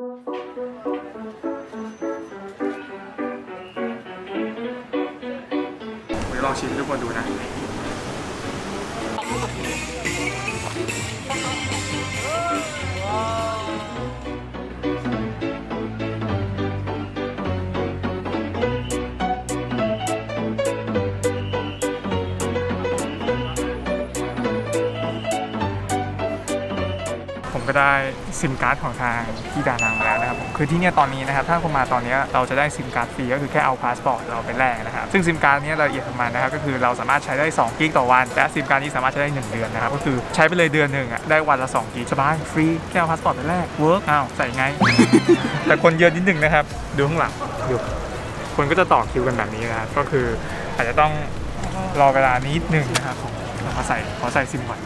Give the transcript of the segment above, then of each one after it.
เดี๋ยวลองชิมให้ทุกคนดูนะผม ก็ได้ซิมการ์ดของทางที่ดานังแล้วนะครับคือที่เนี่ยตอนนี้นะครับถ้าคุณมาตอนเนี้ยเราจะได้ซิมการ์ดฟรีก็คือแค่เอาพาสปอร์ตเราไปแลกนะครับซึ่งซิมการ์ดเนี้ยรายละเอียดของมันนะครับก็คือเราสามารถใช้ได้2กิกต่อวันและซิมการ์ดนี้สามารถใช้ได้ 1 เดือนนะครับก็คือใช้ไปเลยเดือนหนึ่งอะได้วันละ2กิกสบายฟรีแค่เอาพาสปอร์ตไปแลกเวิร์กอ้าวใส่ไง แต่คนเยอะนิดนึงนะครับดูข้างหลังดูคนก็จะต่อคิวกันแบบนี้นะครับก็คืออาจจะต้องรอเวลานิดนึงนะครับผมขอใส่ขอใส่ซิมก่อน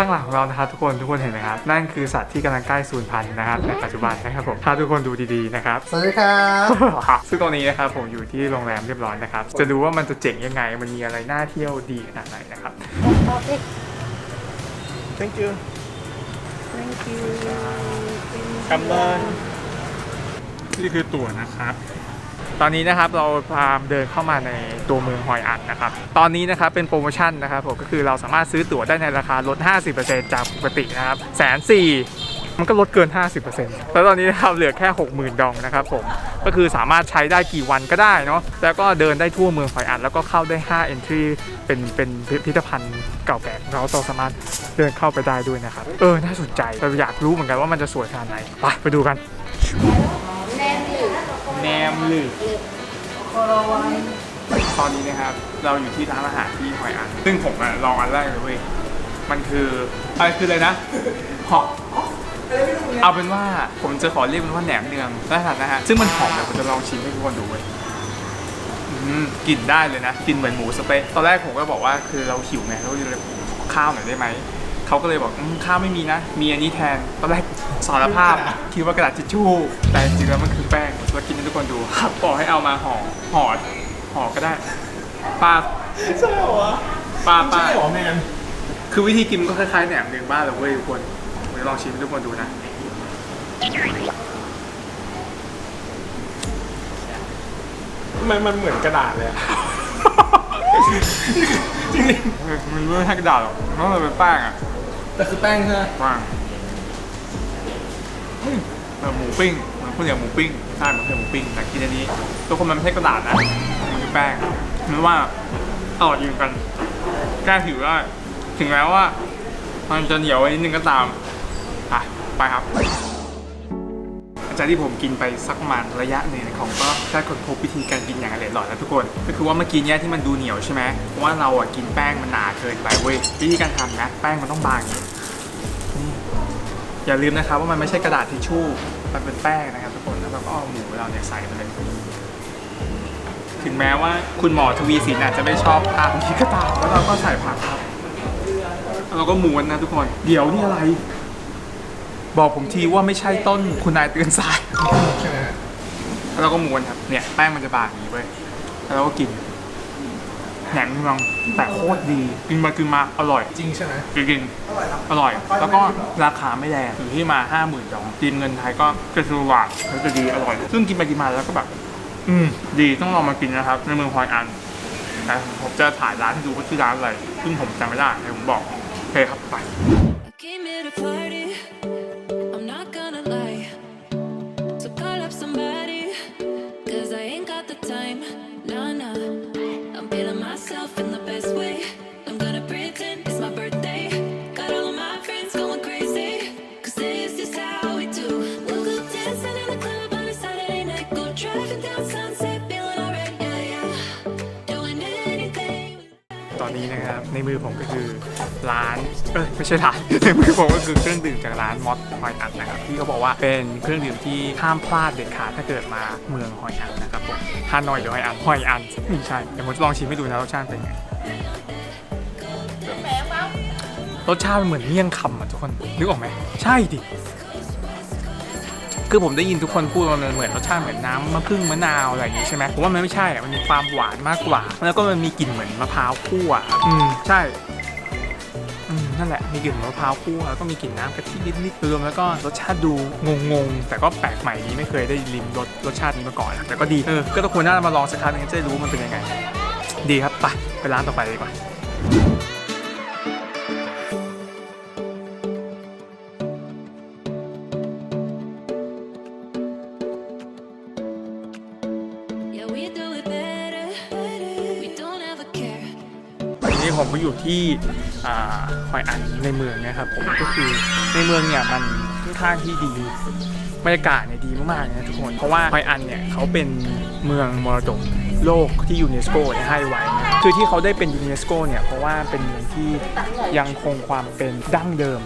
ข้างหลังของเรานะครับทุกคนทุกคนเห็นไหมครับ นั่นคือสัตว์ที่กำลังใกล้สูญพันธุ์นะครับในปัจจุบันนะครับผมถ้าทุกคนดูดีๆนะครับ สวัสดีครับ ซึ่งตรงนี้นะครับผมอยู่ที่โรงแรมเรียบร้อยนะครับ จะดูว่ามันจะเจ๋งยังไง มันมีอะไรน่าเที่ยวดีขนาดไหนนะครับ thank you Thank you. กำเนินนี่คือตั๋วนะครับ ตอนนี้นะครับเราพามเดินเข้ามาในตัวเมืองฮอยอันนะครับ ตอนนี้นะครับเป็นโปรโมชั่นนะครับผมก็คือเราสามารถซื้อตั๋วได้ในราคาลด 50%จากปกตินะครับแสนสี่มันก็ลดเกิน 50%แล้วตอนนี้นะครับเหลือแค่ 60,000 ดองนะครับผม ก็คือสามารถใช้ได้กี่วันก็ได้เนาะ แล้วก็เดินได้ทั่วเมืองฮอยอันแล้วก็เข้าได้ 5 entry เป็นเป็นพิพิธภัณฑ์เก่าแก่เราเราสามารถเดินเข้าไปได้ด้วยนะครับ เออ น่าสนใจเราอยากรู้เหมือนกันว่ามันจะสวยขนาดไหน ไปไปดูกัน มหรือตอนนี้นะครับ เราอยู่ที่ร้านอาหารที่หอยอัน ซึ่งผมอะลองอันแรกเลยเว้ย มันคืออะไรคืออะไรนะหอมเอาเป็นว่าผมจะขอเรียกมันว่าแหนมเนืองได้ค่ะนะฮะ ซึ่งมันหอมเดี๋ยวผมจะลองชิมให้ทุกคนดูเว้ยอืมกลิ่นได้เลยนะกลิ่นเหมือนหมูสเต๊ะตอนแรกผมก็บอกว่าคือเราหิวไงเราเลยข้าวหน่อยได้ไหม เขาก็เลยบอกอืมข้าวไม่มีนะ มีอันนี้แทนตอนแรกสารภาพคิดว่ากระดาษทิชชู่ แต่จริงๆแล้วมันคือแป้งแล้วกินให้ทุกคนดูครับบอกให้เอามาห่อห่อห่อก็ได้ป้าใช่เหรอวะป้าป้าใช่เหรอแมนคือวิธีกินมันก็คล้ายๆแหนมเนืองบ้านเราเว้ยทุกคนผมจะลองชิมให้ทุกคนดูนะมันมันเหมือนกระดาษเลยอะ จริงๆมันไม่ใช่กระดาษหรอกเพราะมันเป็นแป้งอะ แต่คือแป้งใช่ไหมแป้งอืมแบบหมูปิ้งมันข้าวเหนียวหมูปิ้งใช่มันคือหมูปิ้งแต่กินอันนี้ทุกคนมันไม่ใช่กระดาษนะมันคือแป้งไม่ว่าอร่อยอยู่เหมือนกันแก้ผิวได้ถึงแม้ว่า มันจะเหนียวนิดนึงก็ตามอะไปครับจากที่ผมกินไปสักประมาณระยะหนึ่งของก็ได้ค้นพบวิธีการกินอย่างอร่อยแล้วทุกคน ก็คือว่าเมื่อกี้เนี้ยที่มันดูเหนียวใช่ไหมเพราะว่าเราอะกินแป้งมันหนาเกินไปเว้ยวิธีการทำนะ แป้งมันต้องบางอย่างนี้ อย่าลืมนะครับว่ามันไม่ใช่กระดาษทิชชู่ มันเป็นแป้งนะครับทุกคนแล้วเราก็เอาหมูเราเนี่ยใส่ไปเลยถึงแม้ว่าคุณหมอทวีสินอาจจะไม่ชอบภาพนี้ก็ตามแล้วเราก็ใส่ผักครับแล้วเราก็ม้วนนะทุกคน เดี๋ยวนี่อะไร บอกผมทีว่าไม่ใช่ต้นคุณนายเตือนสายแล้วเราก็ม้วนครับเนี่ยแป้งมันจะบางอย่างนี้เว้ยแล้วเราก็กิน แหนมเนืองแต่โคตรดี กินมากินมาอร่อยจริงใช่ไหมจริงๆอร่อย แล้วก็ราคาไม่แรงอยู่ที่มาห้าหมื่นดองจีนเงินไทยก็เจ็ดสิบบาทแล้วจะดีอร่อย ซึ่งกินไปกินมาแล้วก็แบบอืมดีต้องลองมากินนะครับ ในเมืองฮอยอันแต่ผมจะถ่ายร้านให้ดูว่าชื่อร้านอะไรซึ่งผมจำไม่ได้เดี๋ยวผมบอกโอเคครับไป yourself in the มือผมก็คือร้านเอ้ยไม่ใช่ร้านในมือผมก็คือเครื่องดื่มจากร้านมอสหอยอัดนะครับที่เขาบอกว่าเป็นเครื่องดื่มที่ห้ามพลาดเด็ดขาดถ้าเกิดมาเมืองหอยอัดนะครับผมฮานอยหรือหอยอัดหอยอัดไม่ใช่เดี๋ยวผมจะลองชิมให้ดูนะรสชาติเป็นไงรสชาติมันเหมือนเมี่ยงคำอะทุกคนนึกออกไหมใช่ดิ คือผมได้ยินทุกคนพูดว่ามันเหมือนรสชาติเหมือนน้ำมะพร้าวมะนาวอะไรอย่างงี้ใช่ไหมผมว่ามันไม่ใช่อะมันมีความหวานมากกว่า แล้วก็มันมีกลิ่นเหมือนมะพร้าวคั่วอืมใช่อืมนั่นแหละมีกลิ่นมะพร้าวคั่วแล้วก็มีกลิ่นน้ำกะทินิดๆรวมแล้วก็รสชาติดูงงๆแต่ก็แปลกใหม่ดีไม่เคยได้ลิ้มรสรสชาตินี้มาก่อนแต่ก็ดีเออก็ต้องควรน่ามาลองสักครั้งหนึงจะได้รู้ว่ามันเป็นยังไง ดีครับไปไปร้านต่อไปเลยดีกว่า วันนี้ผมก็อยู่ที่อ่าฮอยอันในเมืองนะครับผมก็คือในเมืองเนี่ยมันค่อนข้างที่ดีบรรยากาศเนี่ยดีมากๆนะทุกคนเพราะว่าฮอยอันเนี่ยเขาเป็นเมืองมรดกโลกที่ยูเนสโกให้ไว้นะคือที่เขาได้เป็นยูเนสโกเนี่ยเพราะว่าเป็นเมืองที่ยังคงความเป็นดั้งเดิม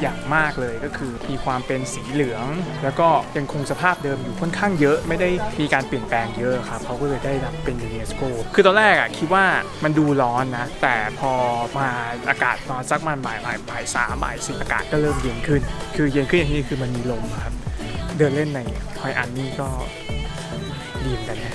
อย่างมากเลยก็คือมีความเป็นสีเหลือง แล้วก็ยังคงสภาพเดิมอยู่ค่อนข้างเยอะไม่ได้มีการเปลี่ยนแปลงเยอะครับเขาก็เลยได้รับเป็นยูเนสโกคือตอนแรกอะคิดว่ามันดูร้อนนะ แต่พอมาอากาศตอนสักมันบ่ายบ่ายบ่ายสามบ่ายสี่อากาศก็เริ่มเย็นขึ้น คือเย็นขึ้นอย่างนี่คือมันมีลมครับ เดินเล่นในฮอยอันนี่ก็ดีเหมือนกันนะ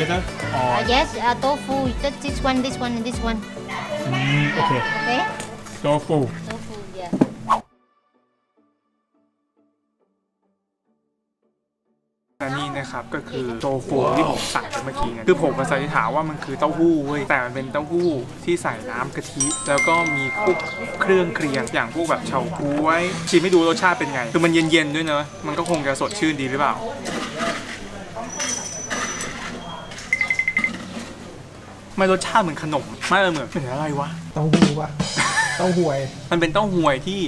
together Uh, or yes, uh, tofu. That this one, this one, and this one. okay Okay? tofu Tofu, yeah. และนี่นะครับก็คือโตฟูที่ผมสั่งไปเมื่อกี้ไงคือผมมาสันนิษฐานว่ามันคือเต้าหู้เว้ยแต่มันเป็นเต้าหู้ที่ใส่น้ำกะทิ แล้วก็มีพวกเครื่องเคียงอย่างพวกแบบเฉาก๊วยชิมไม่ดูรสชาติเป็นไง คือมันเย็นๆด้วยเนอะมันก็คงจะสดชื่นดีหรือเปล่า ไม่รสชาติเหมือนขนมไม่เลยเหมือนเป็นอะไรวะ เต้าหู้ปะเต้าหวย มันเป็นเต้าหวยที่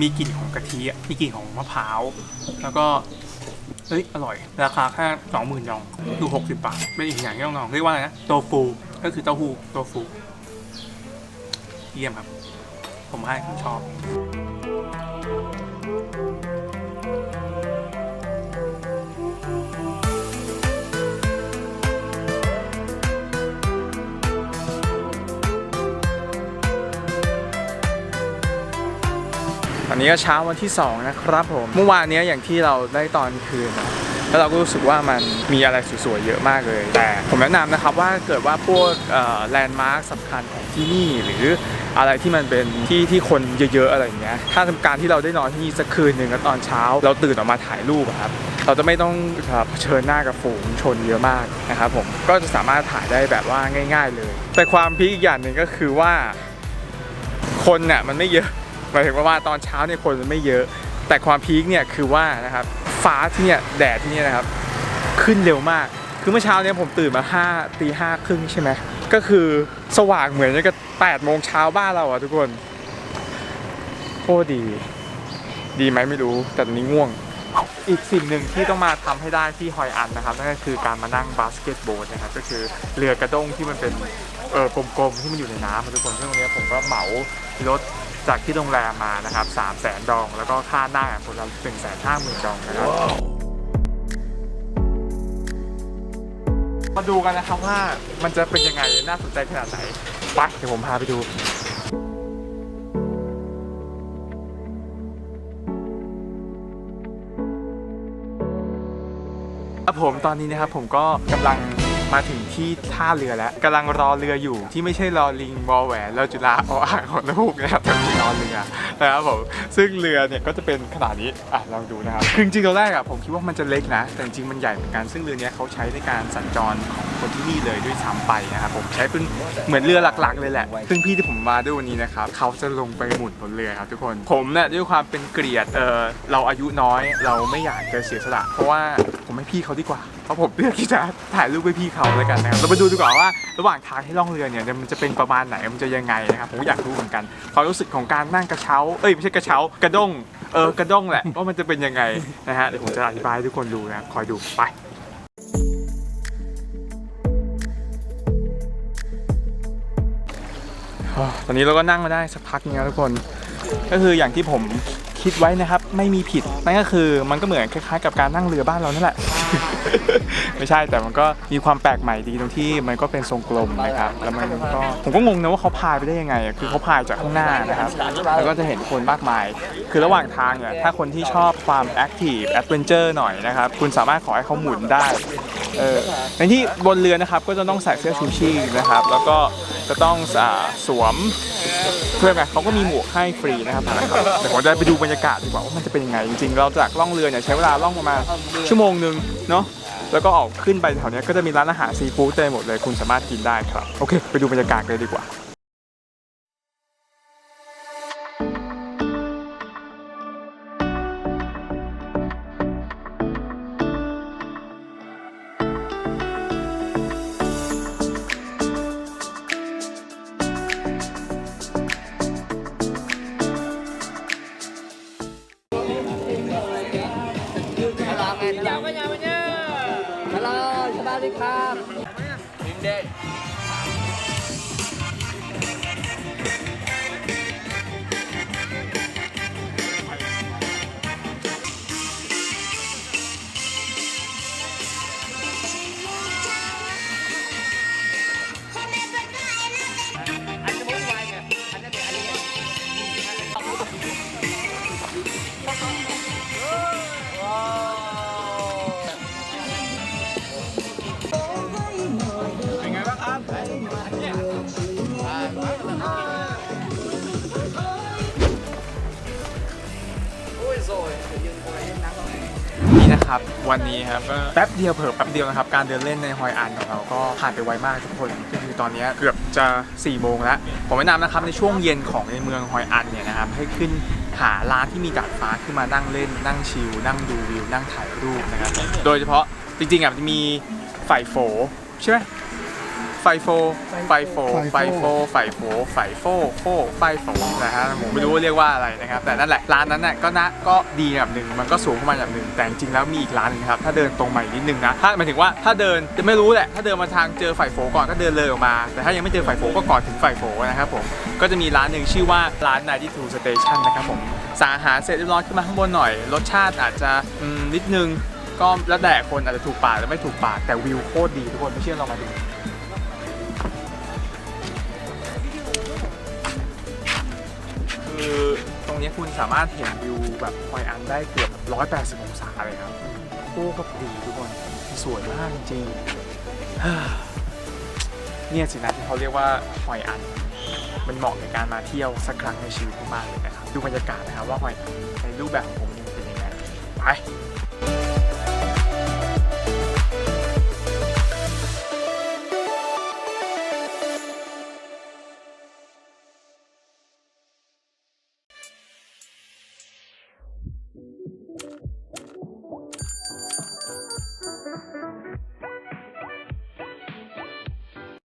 มีกลิ่นของกะทิอะมีกลิ่นของมะพร้าว แล้วก็ เฮ้ย อร่อย ราคาแค่สองหมื่นยองดูหกสิบบาท เป็นอีกอย่างที่ต้องลองเรียกว่าอะไรนะ โตฟู ก็คือเต้าหู้ โตฟู เยี่ยมครับ ผมให้ผมชอบ นี้ก็เช้าวันที่ 2 นะครับผมเมื่อวานนี้อย่างที่เราได้ตอนคืน แล้วเราก็รู้สึกว่ามันมีอะไรสวยๆเยอะมากเลย แต่ผมแนะนำนะครับว่าเกิดว่าพวกแลนด์มาร์คสำคัญของที่นี่หรืออะไรที่มันเป็นที่ที่คนเยอะๆอะไรอย่างเงี้ย ถ้าทำการที่เราได้นอนที่นี่สักคืนหนึ่งแล้วตอนเช้า เราตื่นออกมาถ่ายรูปครับ เราจะไม่ต้องเผชิญหน้ากับฝูงชนเยอะมากนะครับผม ก็จะสามารถถ่ายได้แบบว่าง่าย ๆ เลย แต่ความพีคอีกอย่างหนึ่งก็คือว่า คนเนี่ยมันไม่เยอะ หมายถึงว่าตอนเช้าเนี่ยคนมันไม่เยอะ แต่ความพีคเนี่ยคือว่านะครับฟ้าที่เนี่ยแดดที่เนี่ยนะครับขึ้นเร็วมาก คือเมื่อเช้าเนี่ยผมตื่นมาห้าตีห้าครึ่งใช่ไหมก็คือสว่างเหมือนกับแปดโมงเช้าบ้านเราอะทุกคนโคตรดี ดีไหมไม่รู้แต่ตอนนี้ง่วง อีกสิ่งหนึ่งที่ต้องมาทำให้ได้ที่ฮอยอันนะครับนั่นก็คือการมานั่งบาสเกตบอลนะครับก็คือเรือกระด้งที่มันเป็นเออกลมๆที่มันอยู่ในน้ำทุกคนซึ่งตรงนี้ผมก็เหมารถ จากที่โรงแรมมานะครับสามแสนดอง แล้วก็ค่าหน้าคนละหนึ่งแสนห้าหมื่นดองนะครับมาดูกันนะครับว่ามันจะเป็นยังไงน่าสนใจขนาดไหนไปเดี๋ยวผมพาไปดูผมตอนนี้นะครับผมก็กำลัง มาถึงที่ท่าเรือแล้วกำลังรอเรืออยู่ที่ไม่ใช่รอลิงวอแหวนเราจุฬาออ่างของลูกนะครับแต่เป็นรอเรือนะครับผมซึ่งเรือเนี่ยก็จะเป็นขนาดนี้อะลองดูนะครับคือจริงๆตอนแรกอะผมคิดว่ามันจะเล็กนะ แต่จริงๆมันใหญ่เหมือนกันซึ่งเรือเนี้ยเขาใช้ในการสัญจรของ คนที่นี่เลยด้วยซ้ำไปนะครับผมใช้เป็นเหมือนเรือหลักๆเลยแหละ ซึ่งพี่ที่ผมมาด้วยวันนี้นะครับเขาจะลงไปหมุนบนเรือครับทุกคนผมเนี่ยด้วยความเป็นเกลียดเออเราอายุน้อยเราไม่อยากจะเสียสละเพราะว่าผมให้พี่เขาดีกว่าเพราะผมเลือกที่จะถ่ายรูปให้พี่เขาแล้วกันนะครับเราไปดูดีกว่าว่า ระหว่างทางที่ล่องเรือเนี่ยมันจะเป็นประมาณไหนมันจะยังไงนะครับผมอยากรู้เหมือนกันความรู้สึกของการนั่งกระเช้าเอ้ยไม่ใช่กระเช้ากระด้งเออกระด้งแหละว่ามันจะเป็นยังไงนะฮะเดี๋ยวผมจะอธิบายให้ทุกคนดูนะคอยดูไป ตอนนี้เราก็นั่งมาได้สักพักนึงแล้วทุกคน ก็คืออย่างที่ผมคิดไว้นะครับ ไม่มีผิดนั่นก็คือมันก็เหมือนคล้ายๆ กับการนั่งเรือบ้านเรานั่นแหละ ไม่ใช่แต่มันก็มีความแปลกใหม่ดีตรงที่มันก็เป็นทรงกลมนะครับแล้วมันก็ผมก็งงนะว่าเขาพายไปได้ยังไงอะคือเขาพายจากข้างหน้านะครับแล้วก็จะเห็นคนมากมาย คือระหว่างทางเนี่ยถ้าคนที่ชอบความแอคทีฟแอดเวนเจอร์หน่อยนะครับคุณสามารถขอให้เขาหมุนได้ เออในที่บนเรือนะครับก็จะต้องใส่เสื้อชูชีพนะครับ แล้วก็จะต้องสวมเพื่อนไงเขาก็มีหมวกให้ฟรีนะครับนะครับแต่ผมจะไปดูบรรยากาศดีกว่าว่ามันจะเป็นยังไงจริงๆ เราจากล่องเรือเนี่ยใช้เวลาล่องประมาณชั่วโมงหนึ่งเนาะแล้วก็ออกขึ้นไปแถวเนี้ยก็จะมีร้านอาหารซีฟู้ดเต็มหมดเลยคุณสามารถกินได้ครับ โอเค ไปดูบรรยากาศกันเลยดีกว่า นะครับ วันนี้ครับก็แป๊บเดียวเผลอแป๊บเดียวนะครับ การเดินเล่นในฮอยอันของเราก็ผ่านไปไวมากทุกคนก็คือตอนนี้เกือบจะ4ี่โมงแล้วผมแนะนำนะครับในช่วงเย็นของในเมืองฮอยอันเนี่ยนะครับให้ขึ้นหาร้านที่มีดาดฟ้าขึ้นมานั่งเล่น นั่งชิลนั่งดูวิวนั่งถ่ายรูปนะครับโดยเฉพาะจริงๆอะมันจะมีไฟโฟใช่ไหม โฟไฟโฟไฟโฟไฟโฟไฟโฟโฟไฟโฟนะฮะผมไม่รู้ว่าเรียกว่าอะไรนะครับ แต่นั่นแหละร้านนั้นน่ะก็นะก็ดีแบบหนึ่งมันก็สูงขึ้นมาแบบหนึ่งแต่จริงๆแล้วมีอีกร้านหนึงครับถ้าเดินตรงมาอีกนิดนึงนะถ้าหมายถึงว่าถ้าเดินจะไม่รู้แหละถ้าเดินมาทางเจอไฟโฟก่อนก็เดินเลยออกมา แต่ถ้ายังไม่เจอไฟโฟก็ก่อนถึงไฟโฟนะครับผมก็จะมีร้านหนึ่งชื่อว่าร้าน92 Station นะครับผมสั่งอาหารเสร็จเรียบร้อยขึ้นมาข้างบนหน่อย รสชาติอาจจะอืมนิดนึงก็แล้วแต่คนอาจจะถูกปากหรือไม่ถูกปากแต่วิวโคตรดีทุกคนไม่เชื่อลองมาดู คือตรงนี้คุณสามารถเห็นวิวแบบฮอยอันได้เกือบ 180 องศาเลยครับโอ้ก็ดีทุกคนสวยมากจริงๆเนี่ยสินะที่เขาเรียกว่าหอยอัน มันเหมาะในการมาเที่ยวสักครั้งในชีวิตมากๆเลยนะครับ ดูบรรยากาศนะครับว่าหอยอันในรูปแบบของผมเป็นยังไงไป